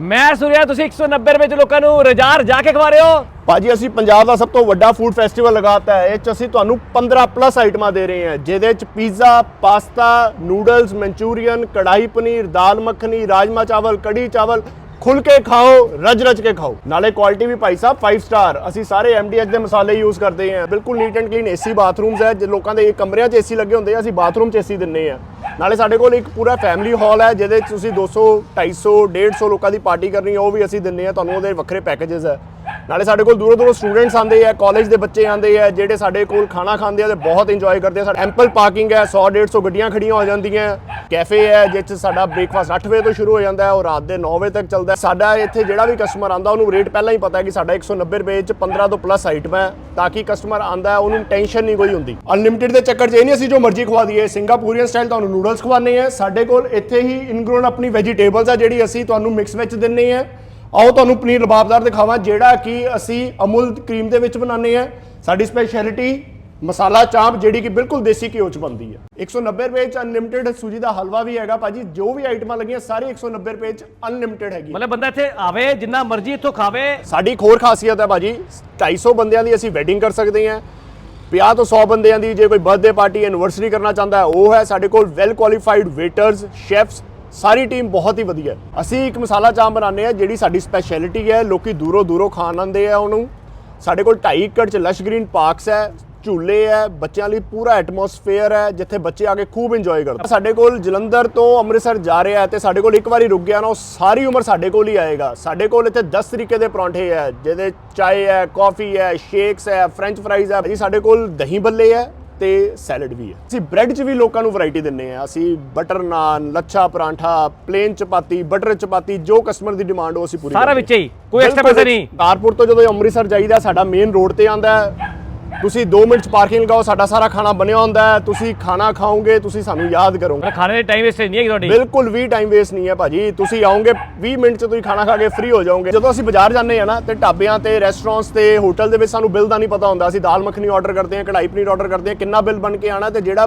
ਮੈਂ ਸੁਣਿਆ ਤੁਸੀਂ 190 ਰੁਪਏ ਚ ਲੋਕਾਂ ਨੂੰ ਰਜਾ ਰਜਾ ਕੇ ਖਵਾ ਰਹੇ ਹੋ। ਭਾਜੀ, ਅਸੀਂ ਪੰਜਾਬ ਦਾ ਸਭ ਤੋਂ ਵੱਡਾ ਫੂਡ ਫੈਸਟੀਵਲ ਲਗਾਤਾ ਹੈ। ਇਹ ਚ ਅਸੀਂ ਤੁਹਾਨੂੰ 15 ਪਲੱਸ ਆਈਟਮਾਂ ਦੇ ਰਹੇ ਹਾਂ, ਜਿਹਦੇ ਚ pizza pasta noodles Manchurian kadai paneer, dal makhani, rajma ਚਾਵਲ, ਕੜੀ ਚਾਵਲ ਖੁੱਲ ਕੇ ਖਾਓ ਰਜ ਰਜ ਕੇ ਖਾਓ। ਨਾਲੇ ਕੁਆਲਿਟੀ ਵੀ ਭਾਈ ਸਾਹਿਬ 5 ਸਟਾਰ ਅਸੀਂ ਸਾਰੇ ਐਮਡੀਐਚ ਦੇ ਮਸਾਲੇ ਯੂਜ਼ ਕਰਦੇ ਹਾਂ। ਬਿਲਕੁਲ neat and clean AC bathrooms ਹੈ। ਜੇ ਲੋਕਾਂ ਦੇ ਕਮਰਿਆਂ 'ਚ ਏਸੀ ਲੱਗੇ ਹੁੰਦੇ ਆ, ਅਸੀਂ ਬਾਥਰੂਮ 'ਚ ਏਸੀ ਦਿੰਨੇ ਆ ਨਾਲੇ ਸਾਡੇ ਕੋਲ ਇੱਕ ਪੂਰਾ ਫੈਮਿਲੀ ਹਾਲ ਹੈ, ਜਿਹਦੇ 'ਚ ਤੁਸੀਂ 200 250 150 ਲੋਕਾਂ ਦੀ ਪਾਰਟੀ ਕਰਨੀ ਹੈ, ਉਹ ਵੀ ਅਸੀਂ ਦਿੰਨੇ ਆ ਤੁਹਾਨੂੰ ਉਹਦੇ ਵੱਖਰੇ ਪੈਕੇजेस ਹੈ। ਨਾਲੇ ਸਾਡੇ ਕੋਲ ਦੂਰੋਂ ਦੂਰੋਂ ਸਟੂਡੈਂਟਸ ਆਉਂਦੇ ਆ ਕਾਲਜ ਦੇ ਬੱਚੇ ਆਉਂਦੇ ਆ ਜਿਹੜੇ ਸਾਡੇ ਕੋਲ ਖਾਣਾ ਖਾਂਦੇ ਆ ਤੇ ਬਹੁਤ ਇੰਜੋਏ ਕਰਦੇ ਆ। ਸਾਡਾ ਐਂਪਲ ਪਾਰਕਿੰਗ ਹੈ 100 150 ਗੱਡੀਆਂ ਖੜੀਆਂ ਹੋ ਜਾਂਦੀਆਂ। ਕੈਫੇ ਹੈ ਜਿਸ 'ਚ ਸਾਡਾ ਬ੍ਰੇਕਫਾਸਟ 8 ਵਜੇ ਤੋਂ ਸ਼ੁਰੂ ਹੋ ਜਾਂਦਾ ਹੈ ਔਰ ਰਾਤ ਦੇ 9 ਵਜੇ ਤੱਕ ਚੱਲਦਾ ਹੈ। ਸਾਡਾ ਇੱਥੇ ਜਿਹੜਾ ਵੀ ਕਸਟਮਰ ਆਂਦਾ ਉਹਨੂੰ ਰੇਟ ਪਹਿਲਾਂ ਹੀ ਪਤਾ ਹੈ ਕਿ ਸਾਡਾ 190 ਰੁਪਏ 'ਚ 15 ਤੋਂ ਪਲੱਸ ਆਈਟਮ ਹੈ, ਤਾਂ ਕਿ ਕਸਟਮਰ ਆਂਦਾ ਹੈ, ਉਹਨੂੰ ਟੈਨਸ਼ਨ ਨਹੀਂ ਕੋਈ ਹੁੰਦੀ। ਅਨਲਿਮਿਟਿਡ ਦੇ ਚੱਕਰ 'ਚ ਇਹ ਨਹੀਂ ਅਸੀਂ ਜੋ ਮਰਜ਼ੀ ਖਵਾ ਦਈਏ ਸਿੰਗਾਪੂਰੀਅਨ ਸਟਾਈਲ ਤੁਹਾਨੂੰ ਨੂਡਲਸ ਖਵਾਉਂਦੇ ਆ ਸਾਡੇ ਕੋਲ ਇੱਥੇ ਹੀ ਇਨਗਰੋਨ ਆਪਣੀ ਵੈਜੀਟੇਬਲਸ ਆ, ਜਿਹੜੀ ਅਸੀਂ ਤੁਹਾਨੂੰ ਮਿਕਸ ਵਿੱਚ ਦਿੰਨੇ ਆ ਆਓ ਤੁਹਾਨੂੰ ਪਨੀਰ ਲਬਾਬਦਾਰ ਦਿਖਾਵਾਂ, ਜਿਹੜਾ ਕਿ ਅਸੀਂ ਅਮੁਲ ਕਰੀਮ ਦੇ ਵਿੱਚ ਬਣਾਉਂਦੇ ਆ ਸਾਡੀ ਸਪੈਸ਼ਲਿਟੀ ਮਸਾਲਾ ਚਾਂਪ ਜਿਹੜੀ ਕਿ ਬਿਲਕੁਲ ਦੇਸੀ ਘਿਓ ਚ ਬਣਦੀ ਹੈ। 190 ਰੁਪਏ ਚ ਅਨਲਿਮਿਟਿਡ ਸੂਜੀ ਦਾ ਹਲਵਾ ਵੀ ਹੈਗਾ ਭਾਜੀ ਜੋ ਵੀ ਆਈਟਮਾਂ ਲੱਗੀਆਂ ਸਾਰੀ 190 ਰੁਪਏ ਚ ਅਨਲਿਮਿਟਿਡ ਹੈਗੀ ਮਤਲਬ ਬੰਦਾ ਇੱਥੇ ਆਵੇ ਜਿੰਨਾ ਮਰਜ਼ੀ ਇੱਥੋਂ ਖਾਵੇ। ਸਾਡੀ ਇੱਕ ਹੋਰ ਖਾਸੀਅਤ ਹੈ ਭਾਜੀ 250 ਬੰਦਿਆਂ ਦੀ ਅਸੀਂ ਵੈਡਿੰਗ ਕਰ ਸਕਦੇ ਹਾਂ। 50 ਤੋਂ 100 ਬੰਦਿਆਂ ਦੀ ਜੇ ਕੋਈ ਬਰਥਡੇ ਪਾਰਟੀ ਐਨਵਰਸਰੀ ਕਰਨਾ ਚਾਹੁੰਦਾ ਹੈ ਉਹ ਹੈ ਸਾਡੇ ਕੋਲ ਵੈਲ ਕੁਆਲੀਫਾਈਡ ਵੇਟਰਸ ਸ਼ੈਫਸ ਸਾਰੀ ਟੀਮ ਬਹੁਤ ਹੀ ਵਧੀਆ ਹੈ। ਅਸੀਂ ਇੱਕ ਮਸਾਲਾ ਚਾਂਪ ਬਣਾਉਂਦੇ ਆ ਜਿਹੜੀ ਸਾਡੀ ਸਪੈਸ਼ਲਿਟੀ ਹੈ ਲੋਕੀ ਦੂਰੋਂ ਦੂਰੋਂ ਖਾਣ ਆਉਂਦੇ ਆ ਉਹਨੂੰ। ਸਾਡੇ ਕੋਲ 2.5 ਏਕੜ ਚ ਲਸ਼ ਗ੍ਰੀਨ ਪਾਰਕਸ ਹੈ ਝੂਲੇ ਹੈ ਬੱਚਿਆਂ ਲਈ ਪੂਰਾ ਐਟਮੋਸਫੇਅਰ ਹੈ ਜਿੱਥੇ ਬੱਚੇ ਆ ਕੇ ਖੂਬ ਇੰਜੋਏ ਕਰਦੇ ਸਾਡੇ ਕੋਲ ਜਲੰਧਰ ਤੋਂ ਅੰਮ੍ਰਿਤਸਰ ਜਾ ਰਿਹਾ ਹੈ ਤੇ ਸਾਡੇ ਕੋਲ ਇੱਕ ਵਾਰੀ ਰੁਕ ਗਿਆ ਨਾ ਉਹ ਸਾਰੀ ਉਮਰ ਸਾਡੇ ਕੋਲ ਹੀ ਆਏਗਾ। ਸਾਡੇ ਕੋਲ ਇੱਥੇ 10 ਤਰੀਕੇ ਦੇ ਪਰੌਂਠੇ ਹੈ ਜਿਹਦੇ ਚਾਏ ਹੈ ਕਾਫੀ ਹੈ ਸ਼ੇਕਸ ਹੈ ਫ੍ਰੈਂਚ ਫਰਾਈਜ਼ ਹੈ। ਜੀ ਸਾਡੇ ਕੋਲ ਦਹੀਂ ਬੱਲੇ ਹੈ ਤੇ ਸੈਲਡ ਵੀ ਹੈ। ਅਸੀਂ ਬ੍ਰੈਡ 'ਚ ਵੀ ਲੋਕਾਂ ਨੂੰ ਵੈਰਾਈਟੀ ਦਿੰਨੇ ਆ ਅਸੀਂ butter naan lachha paratha plain chapati butter chapati ਜੋ ਕਸਟਮਰ ਦੀ ਡਿਮਾਂਡ ਉਹ ਅਸੀਂ ਪੂਰੀ ਸਾਰਾ ਵਿੱਚ ਹੀ, ਕੋਈ ਬਿਲਕੁਲ ਪੈਸੇ ਨਹੀਂ। ਕਾਰਪੁਰ ਤੋਂ ਜਦੋਂ ਅੰਮ੍ਰਿਤਸਰ ਜਾਈਦਾ ਸਾਡਾ ਮੇਨ ਰੋਡ ਤੇ ਆਂਦਾ ਹੈ। ਤੁਸੀਂ 2 ਮਿੰਟ 'ਚ ਪਾਰਕਿੰਗ ਲਗਾਓ ਸਾਡਾ ਸਾਰਾ ਖਾਣਾ ਬਣਿਆ ਹੁੰਦਾ ਹੈ। ਤੁਸੀਂ ਖਾਣਾ ਖਾਓਗੇ ਤੁਸੀਂ ਸਾਨੂੰ ਯਾਦ ਕਰੋਗੇ। ਖਾਣੇ ਦੇ ਟਾਈਮ ਵੇਸਟ ਨਹੀਂ ਹੈਗੀ ਤੁਹਾਡੀ। ਬਿਲਕੁਲ ਵੀ ਟਾਈਮ ਵੇਸਟ ਨਹੀਂ ਹੈ ਭਾਜੀ। ਤੁਸੀਂ ਆਓਗੇ 20 ਮਿੰਟ 'ਚ ਤੁਸੀਂ ਖਾਣਾ ਖਾ ਕੇ ਫ੍ਰੀ ਹੋ ਜਾਓਗੇ। ਜਦੋਂ ਅਸੀਂ ਬਾਜ਼ਾਰ ਜਾਂਦੇ ਆ ਨਾ ਤੇ ਢਾਬਿਆਂ ਤੇ ਰੈਸਟੋਰੈਂਟਸ ਤੇ ਹੋਟਲ ਦੇ ਵਿੱਚ ਸਾਨੂੰ ਬਿੱਲ ਦਾ ਨਹੀਂ ਪਤਾ ਹੁੰਦਾ। ਅਸੀਂ ਦਾਲ ਮੱਖਣੀ ਆਰਡਰ ਕਰਦੇ ਹਾਂ ਕੜਾਈ ਪਨੀਰ ਆਰਡਰ ਕਰਦੇ ਹਾਂ ਕਿੰਨਾ ਬਿੱਲ ਬਣ ਕੇ ਆਣਾ ਤੇ ਜਿਹੜਾ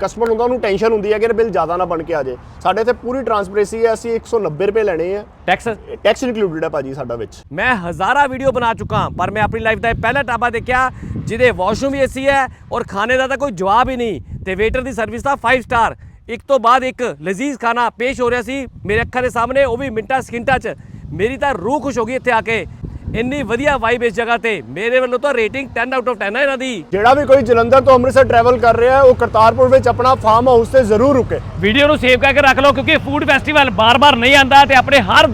ਕਸਟਮਰ ਹੁੰਦਾ ਉਹਨੂੰ ਟੈਨਸ਼ਨ ਹੁੰਦੀ ਹੈ ਕਿ ਇਹ ਬਿੱਲ ਜ਼ਿਆਦਾ ਨਾ ਬਣ ਕੇ ਆ ਜਾਏ। ਸਾਡੇ ਇੱਥੇ ਪੂਰੀ ਟਰਾਂਸਪੇਰੈਂਸੀ ਹੈ ਅਸੀਂ 190 ਰੁਪਏ ਲੈਣੇ ਆ। ਟੈਕਸ ਟੈਕਸ ਇਨਕਲੂਡਡ ਹੈ ਭਾਜੀ ਸਾਡਾ ਵਿੱਚ। ਮੈਂ ਹਜ਼ਾਰਾਂ ਵੀਡੀਓ ਬਣਾ ਚੁੱਕਾ ਪਰ ਮੈਂ ਆਪਣੀ ਲਾਈਫ ਦਾ ਇਹ ਪਹਿਲਾ ਢਾਬਾ ਦੇਖਿਆ ਜਿਹਦੇ ਵਾਸ਼ਰੂਮ ਵੀ ਏਸੀ ਹੈ ਔਰ ਖਾਣੇ ਦਾ ਤਾਂ ਕੋਈ ਜਵਾਬ ਹੀ ਨਹੀਂ। ਤੇ ਵੇਟਰ ਦੀ ਸਰਵਿਸ ਤਾਂ 5 ਸਟਾਰ ਇੱਕ ਤੋਂ ਬਾਅਦ ਇੱਕ ਲਜ਼ੀਜ਼ ਖਾਣਾ ਪੇਸ਼ ਹੋ ਰਿਹਾ ਸੀ ਮੇਰੇ ਅੱਖਾਂ ਦੇ ਸਾਹਮਣੇ ਉਹ ਵੀ ਮਿੰਟਾਂ ਸਕਿੰਟਾਂ 'ਚ। ਮੇਰੀ ਤਾਂ ਰੂਹ ਖੁਸ਼ ਹੋ ਗਈ ਇੱਥੇ ਆ ਕੇ। ਇੰਨੀ ਵਧੀਆ ਵਾਈਬ ਇਸ ਜਗ੍ਹਾ ਤੇ। ਮੇਰੇ ਵੱਲੋਂ ਤਾਂ ਰੇਟਿੰਗ 10 ਆਊਟ ਆਫ 10 ਹੈ ਇਹਨਾਂ ਦੀ। ਜਿਹੜਾ ਵੀ ਕੋਈ ਜਲੰਧਰ ਤੋਂ ਅੰਮ੍ਰਿਤਸਰ ਟਰੈਵਲ ਕਰ ਰਿਹਾ ਹੈ ਉਹ ਕਰਤਾਰਪੁਰ ਵਿੱਚ ਆਪਣਾ ਫਾਰਮ ਹਾਊਸ ਤੇ ਜ਼ਰੂਰ ਰੁਕੇ। ਵੀਡੀਓ ਨੂੰ ਸੇਵ ਕਰਕੇ ਰੱਖ ਲਓ ਕਿਉਂਕਿ ਫੂਡ ਫੈਸਟੀਵਲ ਬਾਰ-ਬਾਰ ਨਹੀਂ ਆਂਦਾ ਤੇ ਆਪਣੇ ਹਰ